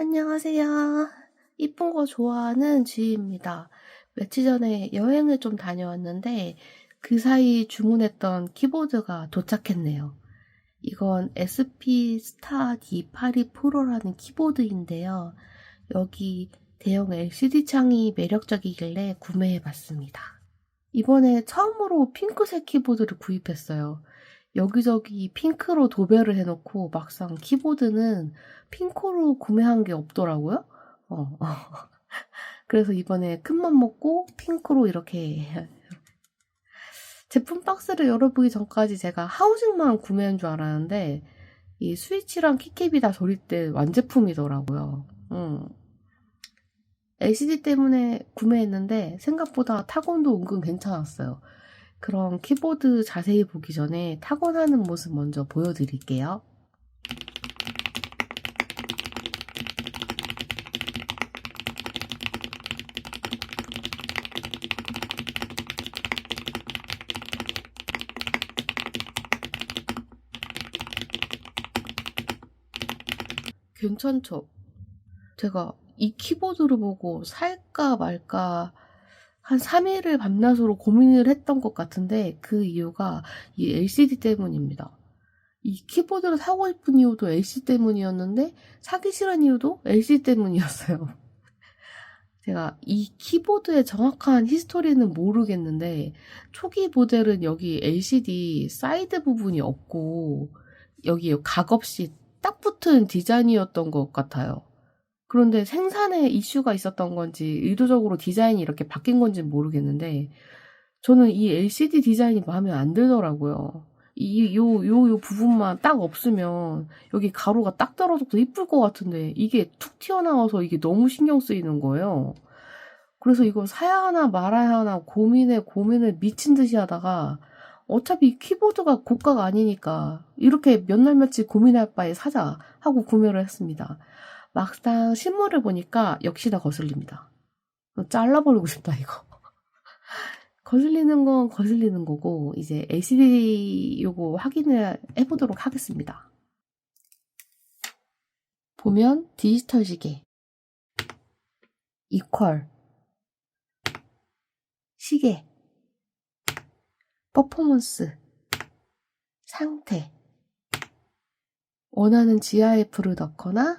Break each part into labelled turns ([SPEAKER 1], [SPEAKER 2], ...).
[SPEAKER 1] 안녕하세요. 이쁜 거 좋아하는 지희입니다. 며칠 전에 여행을 좀 다녀왔는데 그 사이 주문했던 키보드가 도착했네요. 이건 SP 스타 D82 프로라는 키보드인데요. 여기 대형 LCD 창이 매력적이길래 구매해봤습니다. 이번에 처음으로 핑크색 키보드를 구입했어요. 여기저기 핑크로 도배를 해놓고 막상 키보드는 핑크로 구매한 게 없더라고요. 어, 그래서 이번에 큰맘 먹고 핑크로 이렇게 제품 박스를 열어보기 전까지 제가 하우징만 구매한 줄 알았는데 이 스위치랑 키캡이 다 조립된 완제품이더라고요. 음. LCD 때문에 구매했는데 생각보다 타건도 은근 괜찮았어요. 그럼 키보드 자세히 보기 전에 타건하는 모습 먼저 보여드릴게요. 괜찮죠? 제가 이 키보드를 보고 살까 말까 한 3일을 밤낮으로 고민을 했던 것 같은데 그 이유가 이 LCD 때문입니다. 이 키보드를 사고 싶은 이유도 LCD 때문이었는데 사기 싫은 이유도 LCD 때문이었어요. 제가 이 키보드의 정확한 히스토리는 모르겠는데 초기 모델은 여기 LCD 사이드 부분이 없고 여기 각 없이 딱 붙은 디자인이었던 것 같아요. 그런데 생산에 이슈가 있었던 건지 의도적으로 디자인이 이렇게 바뀐 건지 모르겠는데 저는 이 LCD 디자인이 마음에 안 들더라고요. 이, 요, 요, 요 부분만 딱 없으면 여기 가로가 딱 떨어져도 이쁠 것 같은데 이게 툭 튀어나와서 이게 너무 신경 쓰이는 거예요. 그래서 이거 사야 하나 말아야 하나 고민에 고민을 미친 듯이 하다가 어차피 키보드가 고가가 아니니까 이렇게 몇 날 며칠 고민할 바에 사자 하고 구매를 했습니다. 막상 실물을 보니까 역시 나 거슬립니다. 잘라버리고 싶다 이거. 거슬리는 건 거슬리는 거고 이제 LCD 요거 확인을 해보도록 하겠습니다. 보면 디지털 시계 이퀄 시계 퍼포먼스 상태 원하는 GIF를 넣거나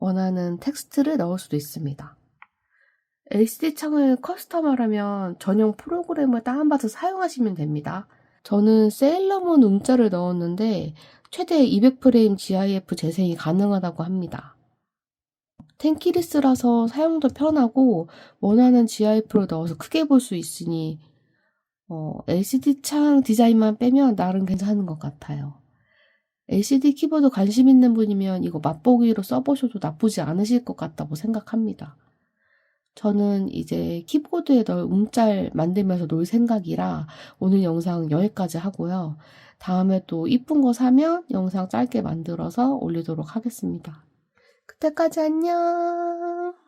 [SPEAKER 1] 원하는 텍스트를 넣을 수도 있습니다. LCD 창을 커스텀하려면 전용 프로그램을 다운받아서 사용하시면 됩니다. 저는 세일러문 음자를 넣었는데 최대 200프레임 GIF 재생이 가능하다고 합니다. 텐키리스라서 사용도 편하고 원하는 GIF를 넣어서 크게 볼 수 있으니 어, LCD 창 디자인만 빼면 나름 괜찮은 것 같아요. LCD 키보드 관심 있는 분이면 이거 맛보기로 써보셔도 나쁘지 않으실 것 같다고 생각합니다. 저는 이제 키보드에 넣을 움짤 만들면서 놀 생각이라 오늘 영상 여기까지 하고요. 다음에 또 이쁜 거 사면 영상 짧게 만들어서 올리도록 하겠습니다. 그때까지 안녕!